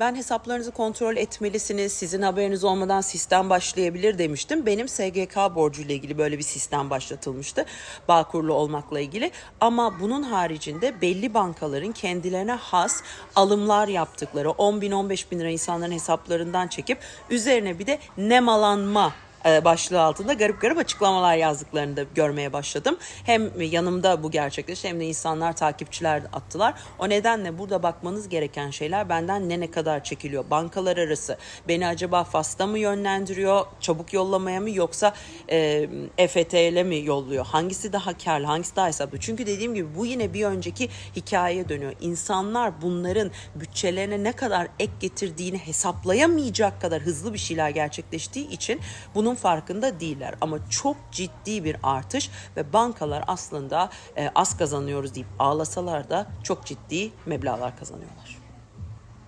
Ben hesaplarınızı kontrol etmelisiniz. Sizin haberiniz olmadan sistem başlayabilir demiştim. Benim SGK borcuyla ilgili böyle bir sistem başlatılmıştı. Bağkurlu olmakla ilgili. Ama bunun haricinde belli bankaların kendilerine has alımlar yaptıkları 10 bin 15 bin lira insanların hesaplarından çekip üzerine bir de nemalanma başlığı altında garip garip açıklamalar yazdıklarını da görmeye başladım. Hem yanımda bu gerçekleşti hem de insanlar takipçiler attılar. O nedenle burada bakmanız gereken şeyler benden ne ne kadar çekiliyor. Bankalar arası beni acaba FAS'ta mı yönlendiriyor, çabuk yollamaya mı yoksa e, EFT'yle mi yolluyor? Hangisi daha karlı, hangisi daha hesaplı? Çünkü dediğim gibi bu yine bir önceki hikayeye dönüyor. İnsanlar bunların bütçelerine ne kadar ek getirdiğini hesaplayamayacak kadar hızlı bir şeyler gerçekleştiği için bunun farkında değiller. Ama çok ciddi bir artış ve bankalar aslında e, az kazanıyoruz deyip ağlasalar da çok ciddi meblağlar kazanıyorlar.